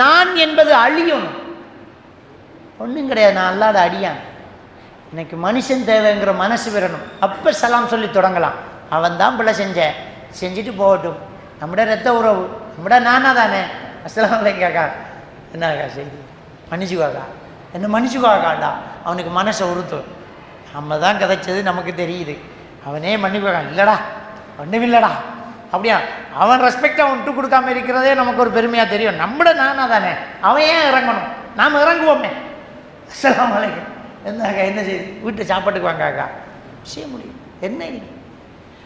நான் என்பது அழியும். ஒன்றும் கிடையாது நான் அல்லாத அடியான். எனக்கு மனுஷன் தேவைங்கிற மனசு வரணும் அப்போ சலாம் சொல்லி தொடங்கலாம். அவன் தான் பிள்ளை செஞ்சேன் செஞ்சுட்டு போகட்டும். நம்மட ரத்த உறவு. நம்மட நானா தானே? அஸ்லாம் வலைக்காக்கா என்னக்கா செய்தி? மன்னிச்சுக்காக்கா என்ன மன்னிச்சுக்காக்காண்டா அவனுக்கு மனசை உறுத்தும் நம்ம தான் கதைச்சது நமக்கு தெரியுது. அவனே மன்னிப்பான் இல்லைடா. ஒன்றும் இல்லைடா அப்படியா? அவன் ரெஸ்பெக்ட் அவன் விட்டு கொடுக்காம இருக்கிறதே நமக்கு ஒரு பெருமையாக தெரியும். நம்மள நானா தானே? அவன் ஏன் இறங்கணும்? நாம் இறங்குவோமே. அஸ்ஸலாமு அலைக்கும். என்னக்கா என்ன செய்யுது வீட்டு சாப்பாட்டுக்கு வாங்காக்கா செய்ய முடியும். என்ன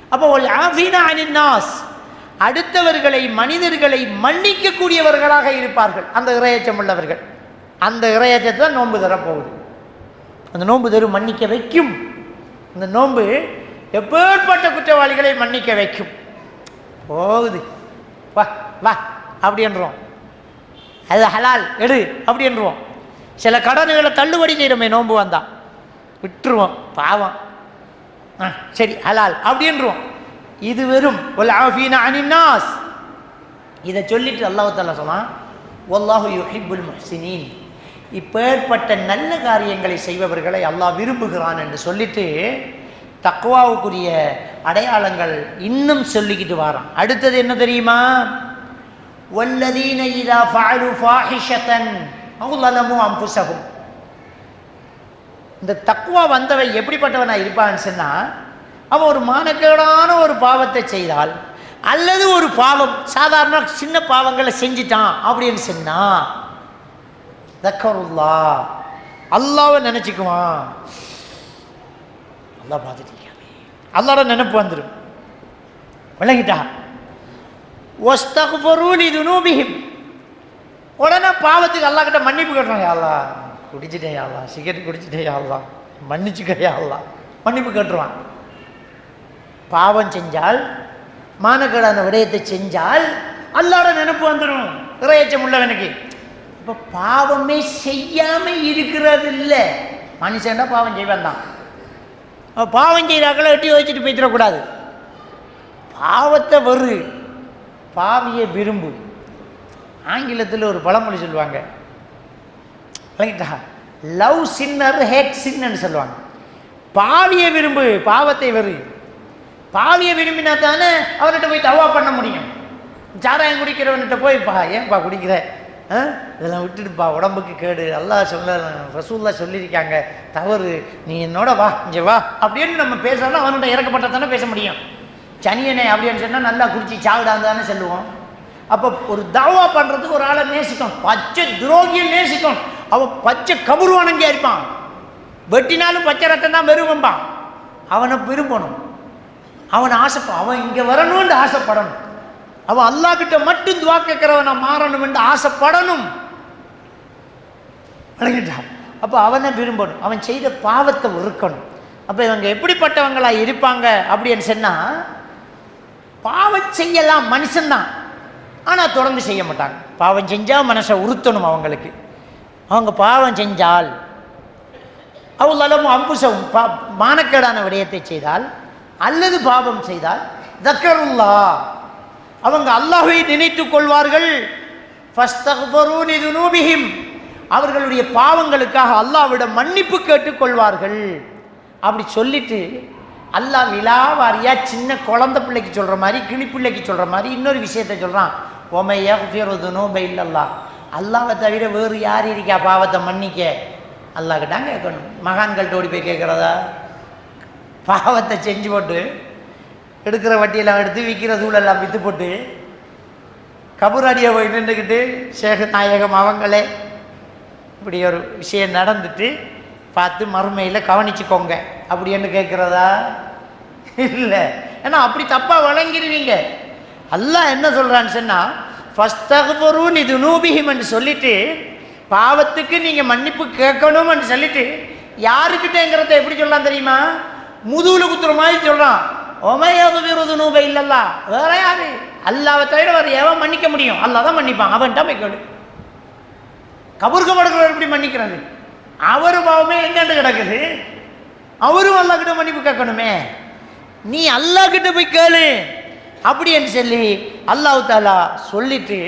அப்போ ஒல் ஆஃபீனா அனின் நாஸ். அடுத்தவர்களை மனிதர்களை மன்னிக்கக்கூடியவர்களாக இருப்பார்கள். அந்த இறையச்சம் உள்ளவர்கள். அந்த இறையச்சத்தை தான் நோன்பு தரப்போகுது. அந்த நோன்பு தரும் மன்னிக்க வைக்கும். அந்த நோன்பு எப்பேற்பட்ட குற்றவாளிகளை மன்னிக்க வைக்கும். போகுது. வா வா அப்படின்றோம். அது ஹலால் எடு அப்படின்றோம். சில கடன்களை தள்ளுபடி செய்கிறோமே நோன்பு வந்தால் விட்டுருவோம் பாவம். ஆ சரி ஹலால் அப்படின்றோம். இது வெறும் அனிநாஸ் அனின்னாஸ். இதை சொல்லிட்டு அல்லாஹ் சொன்னான் ஒல்லாஹு யுஹிப்புல் முஹ்சினீன். இப்பேற்பட்ட நல்ல காரியங்களை செய்பவர்களை அல்லாஹ் விரும்புகிறான் என்று சொல்லிட்டு தக்குவாவுக்குரிய அடையாளங்கள் இன்னும் சொல்லிக்கிட்டு வரோம் அடுத்தது என்ன தெரியுமா? வல்லதீன இதா ஃபஅலு ஃபாஹிஷத்தன் அவு அம்புசகும் இந்த தக்குவா வந்தவன் எப்படிப்பட்டவனா இருப்பான்னு சொன்னா அவன் ஒரு மானக்கேடான ஒரு பாவத்தை செய்தால் அல்லது ஒரு பாவம் சாதாரண சின்ன பாவங்களை செஞ்சிட்டான் அப்படின்னு சொன்னா தக்கருல்லா. அல்லாவை நினச்சிக்குவான். நல்லா பார்த்துட்டு அல்லாட நினப்பு வந்துடும் விளங்கிட்டா? இது துனூபிஹிம். உடனே பாவத்துக்கு அல்லா கிட்ட மன்னிப்பு கேட்டுறாங்க குடிச்சிட்டே குடிச்சிட்டேன் சிகரெட் குடிச்சிட்டேன் அல்லா மன்னிச்சுக்கையா அல்லா மன்னிப்பு கேட்டுருவான். பாவம் செஞ்சால் மானக்கடான விடயத்தை செஞ்சால் அல்லாட நினப்பு வந்துடும் இறையச்சம் உள்ளவனுக்கு இப்போ பாவமே செய்யாம இருக்கிறது இல்லை. மனுஷன்டா பாவம் செய்வான் தான். பாவம் செய்கிறாக்களை எட்டி வச்சுட்டு போய்த்திடக்கூடாது பாவத்தை வரு பாவியை விரும்பு. ஆங்கிலத்தில் ஒரு பழமொழி சொல்லுவாங்க. விளங்கிட்டா? லவ் சின்னர் ஹேட் சின்னு சொல்லுவாங்க. பாவியை விரும்பு பாவத்தை வெறு. பாவியை விரும்பினா தானே அவர்கிட்ட போய் தவா பண்ண முடியும். சாராயம் குடிக்கிறவன்கிட்ட போய் பா ஏன்பா குடிக்கிற? இதெல்லாம் விட்டுடுப்பா உடம்புக்கு கேடு. அல்லா சொல்ல ரசூல்லா சொல்லியிருக்காங்க. தவறு. நீ என்னோட வா இங்கே வா. அப்படின்னு நம்ம பேசலாம் அவனோட இறக்கப்பட்டதானே பேச முடியும். சனியனே அப்படின்னு சொன்னால் நல்லா குடிச்சு சாவிடாந்து தானே சொல்லுவோம். அப்போ ஒரு தாவா பண்ணுறதுக்கு ஒரு ஆளை நேசிக்கும். பச்சை துரோகியை நேசிக்கும். அவன் பச்சை கபுருவானங்கே இருப்பான் வெட்டினாலும் பச்சை ரத்தம் தான் வெறுவம்பான் அவனை விரும்பணும். அவன் ஆசைப்பான் அவன் இங்கே வரணும்னு ஆசைப்படணும். அவன் அல்லாஹ் கிட்ட மட்டும் துவா கேட்கிறவனை மாறணும் என்று ஆசைப்படணும். வழங்கிட்டான் அப்போ அவனை விரும்பணும். அவன் செய்த பாவத்தை வெறுக்கணும் அப்போ இவங்க எப்படிப்பட்டவங்களா இருப்பாங்க அப்படின்னு சொன்னால் பாவம் செய்யலாம் மனுஷன்தான் ஆனால் தொடர்ந்து செய்ய மாட்டாங்க. பாவம் செஞ்சால் மனசை உறுத்தணும் அவங்களுக்கு. அவங்க பாவம் செஞ்சால் அவ்வளவு அம்புசம் பா மானக்கேடான விடயத்தை செய்தால் அல்லது பாவம் செய்தால் தக்கருல்லா. அவங்க அல்லாஹை நினைத்துக் கொள்வார்கள். அவர்களுடைய பாவங்களுக்காக அல்லாவிடம் மன்னிப்பு கேட்டுக்கொள்வார்கள் அப்படி சொல்லிட்டு அல்லாஹ் விழாவாரியா சின்ன குழந்த பிள்ளைக்கு சொல்கிற மாதிரி கிளி பிள்ளைக்கு சொல்கிற மாதிரி இன்னொரு விஷயத்தை சொல்கிறான் ஓமையா துனூப இல்லல்லா அல்லாவை தவிர வேறு யார் இருக்கா பாவத்தை மன்னிக்க? அல்லாஹ்கிட்ட கேட்கணும். மகான்கள்ட்ட ஓடி போய் கேட்குறதா? பாவத்தை செஞ்சு போட்டு எடுக்கிற வட்டியெல்லாம் எடுத்து விற்கிற சூழெல்லாம் விற்று போட்டு கபூராடியை போய் நின்றுக்கிட்டு சேக நாயகம் அவங்களே இப்படி ஒரு விஷயம் நடந்துட்டு பார்த்து மறுமையில் கவனிச்சுக்கோங்க. அப்படின்னு கேட்குறதா? இல்லை. ஏன்னா அப்படி தப்பாக வழங்கிடுவீங்க. அல்லாஹ் என்ன சொல்கிறான்னு சொன்னால் ஃபஸ்தகுபரூன் இது நூபிஹிம்னு சொல்லிவிட்டு பாவத்துக்கு நீங்கள் மன்னிப்பு கேட்கணும்னு சொல்லிவிட்டு யாருக்கிட்டேங்கிறத எப்படி சொல்லலாம் தெரியுமா? முதுகில் குத்துற மாதிரி சொல்கிறான் ஒமையாது விருது நூபை இல்லல்லா வேற யாரு? அல்லாவை தவிர வேறு எவன் மன்னிக்க முடியும்? அல்லாஹ் தான் மன்னிப்பான். அவன்கிட்ட போய் கேளு. கபூர்க்கப்படுகிறவர் எப்படி மன்னிக்கிறது? அவர் பாவமே எங்கேண்டு கிடக்குது? அவரும் அல்லாஹ் கிட்ட மன்னிப்பு கேட்கணுமே. நீ அல்லாஹ் கிட்ட போய் கேளு. அப்படின்னு சொல்லி அல்லாஹ் தாலா சொல்லிட்டு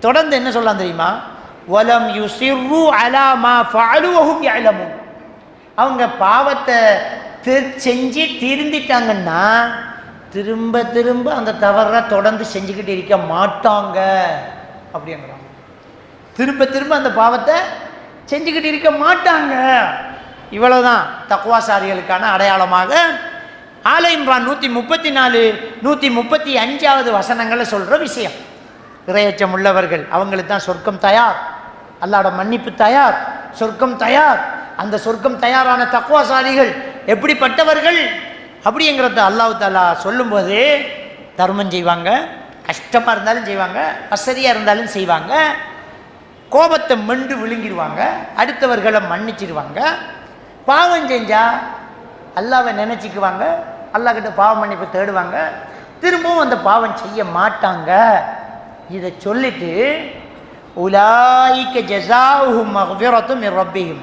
தொடர்ந்து என்ன சொல்லலாம் தெரியுமா? வலம் யுசிர்ரு அலா மா ஃபஅலு அவங்க பாவத்தை செஞ்சு திருந்திட்டாங்கன்னா திரும்ப திரும்ப அந்த தவறை தொடர்ந்து செஞ்சுக்கிட்டு இருக்க மாட்டாங்க. அப்படிங்கிறாங்க. திரும்ப திரும்ப அந்த பாவத்தை செஞ்சுக்கிட்டு இருக்க மாட்டாங்க. இவ்வளவுதான் தக்குவாசாரிகளுக்கான அடையாளமாக ஆல இம்ரான் நூற்றி முப்பத்தி நாலு நூற்றி முப்பத்தி அஞ்சாவது வசனங்களை சொல்கிற விஷயம். இறையச்சம் உள்ளவர்கள் அவங்களுக்கு தான் சொர்க்கம் தயார். அல்லாட மன்னிப்பு தயார் சொர்க்கம் தயார். அந்த சொர்க்கம் தயாரான தக்குவாசாரிகள் எப்படிப்பட்டவர்கள்? அப்படிங்கிறத அல்லாஹு தாலா சொல்லும்போது தர்மம் செய்வாங்க கஷ்டமாக இருந்தாலும் செய்வாங்க வசதியாக இருந்தாலும் செய்வாங்க கோபத்தை மெண்டு விழுங்கிடுவாங்க அடுத்தவர்களை மன்னிச்சிடுவாங்க. பாவம் செஞ்சால் அல்லாவை நினச்சிக்குவாங்க அல்லாஹ் கிட்ட பாவம் மன்னிப்பு தேடுவாங்க. திரும்பவும் அந்த பாவம் செய்ய மாட்டாங்க. இதை சொல்லிட்டு உலாய்க்க ஜசாஹும் மஃபிரத்தும் ரப்பியும்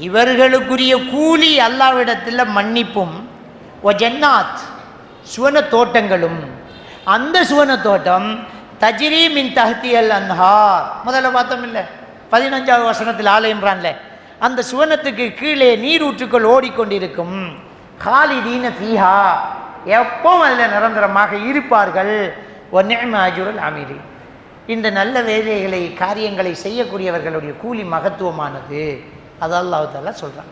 இவர்களுக்குரிய கூலி அல்லாவிடத்தில் மன்னிப்பும் ஓ ஜன்னாத் சுவன தோட்டங்களும் அந்த சுவன தோட்டம் தஜிரி மின் தஹ்தியல் அன்ஹார். முதல்ல பார்த்தோம் இல்லை பதினஞ்சாவது வசனத்தில் ஆலயம்றான்ல அந்த சுவனத்துக்கு கீழே நீரூற்றுக்கள் ஓடிக்கொண்டிருக்கும். ஹாலிதீன ஃபீஹா எப்பவும் அதில் நிரந்தரமாக இருப்பார்கள். ஒன்னே அஜுரல் அமீரி இந்த நல்ல வேலைகளை காரியங்களை செய்யக்கூடியவர்களுடைய கூலி மகத்துவமானது. அது அல்லாஹ் சொல்கிறான்